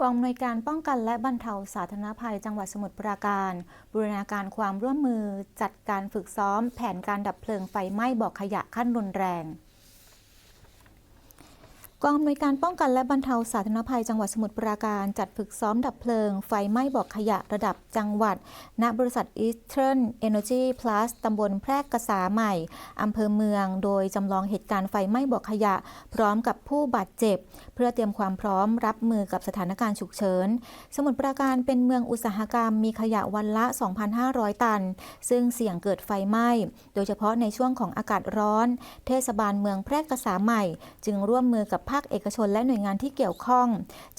กองอำนวยการป้องกันและบรรเทาสาธารณภัยจังหวัดสมุทรปราการ บูรณาการความร่วมมือจัดการฝึกซ้อม แผนการดับเพลิงไฟไหม้บ่อขยะขั้นรุนแรง กองอำนวยการป้องกันและบรรเทาสาธารณภัยจังหวัดสมุทรปราการจัดฝึกซ้อมดับเพลิง ไฟไหม้บ่อขยะระดับจังหวัด ณบริษัท Eastern Energy Plus ตำบลแพรกกษาใหม่ อำเภอเมือง โดยจำลองเหตุการณ์ไฟไหม้บ่อขยะ พร้อมกับผู้บาดเจ็บ เพื่อเตรียมความพร้อมรับมือกับสถานการณ์ฉุกเฉิน สมุทรปราการเป็นเมืองอุตสาหกรรมมีขยะวันละ 2,500 ตัน ซึ่งเสี่ยงเกิดไฟไหม้ โดยเฉพาะในช่วงของอากาศร้อน เทศบาลเมืองแพร่กษาใหม่ จึงร่วมมือกับภาคเอกชนและหน่วยงานที่เกี่ยวข้อง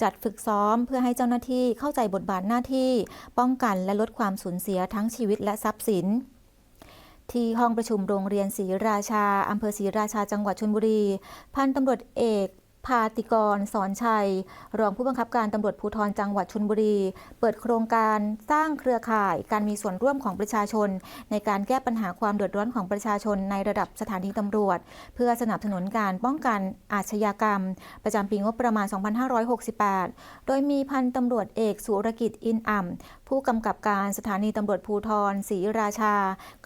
จัดฝึกซ้อมเพื่อให้เจ้าหน้าที่เข้าใจบทบาทหน้าที่ ป้องกันและลดความสูญเสียทั้งชีวิตและทรัพย์สินที่ห้องประชุมโรงเรียนศรีราชา อำเภอศรีราชา จังหวัดชลบุรี พันตำรวจเอก พาติกรสอนชัย รองผู้บังคับการตำรวจภูธรจังหวัดชลบุรี เปิดโครงการสร้างเครือข่ายการมีส่วนร่วมของประชาชน ในการแก้ปัญหาความเดือดร้อนของประชาชนในระดับสถานีตำรวจ เพื่อสนับสนุนการป้องกันอาชญากรรม ประจำปีงบประมาณ 2568 โดยมีพันตำรวจเอกสุรกิจอินอ่ำผู้กำกับการสถานีตำรวจภูธรศรีราชา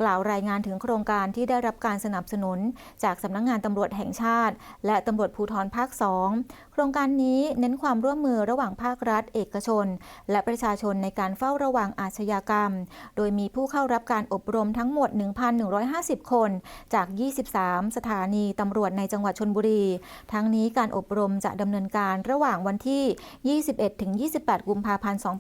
กล่าวรายงานถึงโครงการที่ได้รับการสนับสนุน จากสำนักงงานตำรวจแห่งชาติ และตำรวจภูธรภาค2โครงการนี้เน้นความร่วมมือระหว่างภาครัฐ เอกชน และประชาชนในการเฝ้าระวังอาชญากรรม โดยมีผู้เข้ารับการอบรมทั้งหมด 1,150 คน จาก 23 สถานีตำรวจในจังหวัดชนบุรี ทั้งนี้การอบรมจะดำเนินการระหว่างวันที่ 21-28 กุมภาพันธ์ 2568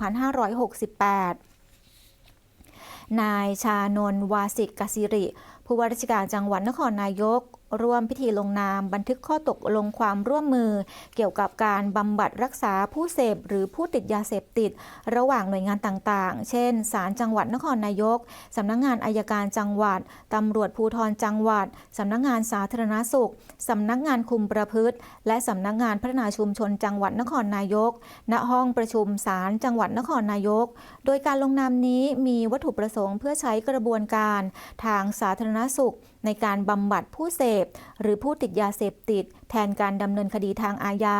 นายชานนวาสิกกสิริ ผู้ว่าราชการจังหวัดนครนายก ร่วมพิธีลงนาม บันทึกข้อตกลงความร่วมมือ เกี่ยวกับการบำบัดรักษาผู้เสพหรือผู้ติดยาเสพติด ระหว่างหน่วยงานต่างๆ เช่น ศาลจังหวัดนครนายก สำนักงงานอายการจังหวัด ตำรวจภูธรจังหวัด สำนักงงานสาธารณสุข สำนักงานคุมประพฤติ และสำนักงานพัฒนาชุมชนจังหวัดนครนายก ณ ห้องประชุมศาลจังหวัดนครนายก โดยการลงนามนี้มีวัตถุประสงค์เพื่อใช้กระบวนการ ทางสาธารณสุข ในการบำบัดผู้เสพ หรือผู้ติดยาเสพติด แทนการดำเนินคดีทางอาญา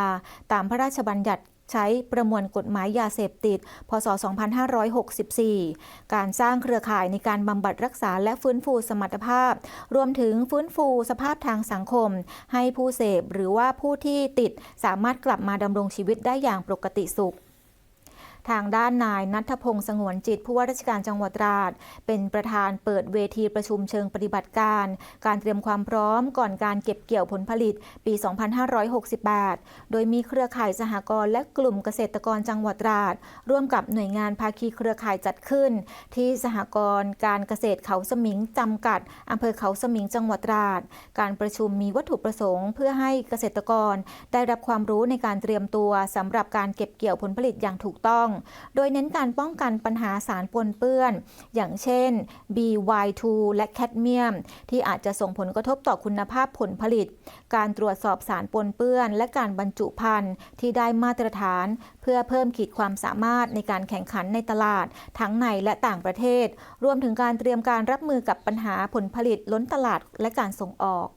ตามพระราชบัญญัติใช้ประมวลกฎหมายยาเสพติด พศ 2564 การสร้างเครือข่ายในการบำบัดรักษาและฟื้นฟูสมรรถภาพ รวมถึงฟื้นฟูสภาพทางสังคม ให้ผู้เสพหรือว่าผู้ที่ติดสามารถกลับมาดำรงชีวิตได้อย่างปกติสุข ทางด้านนายนัทพงศ์สงวนจิตผู้ว่าราชการจังหวัดตราด เป็นประธานเปิดเวทีประชุมเชิงปฏิบัติการ การเตรียมความพร้อมก่อนการเก็บเกี่ยวผลผลิตปี 2568 โดยมีเครือข่ายสหกรณ์และกลุ่มเกษตรกรจังหวัดตราด ร่วมกับหน่วยงานภาคีเครือข่ายจัดขึ้น ที่สหกรณ์การเกษตรเขาสมิงจำกัดอำเภอเขาสมิงจังหวัดตราด การประชุมมีวัตถุประสงค์ เพื่อให้เกษตรกรได้รับความรู้ในการเตรียมตัวสำหรับการเก็บเกี่ยวผลผลิตอย่างถูกต้องโดยเน้นการป้องกันปัญหาสารปนเปื้อน อย่างเช่น BY2 และแคดเมียม ที่อาจจะส่งผลกระทบต่อคุณภาพผลผลิต การตรวจสอบสารปนเปื้อน และการบรรจุภัณฑ์ที่ได้มาตรฐาน เพื่อเพิ่มขีดความสามารถในการแข่งขันในตลาด ทั้งในและต่างประเทศ รวมถึงการเตรียมการรับมือกับปัญหาผลผลิตล้นตลาดและการส่งออก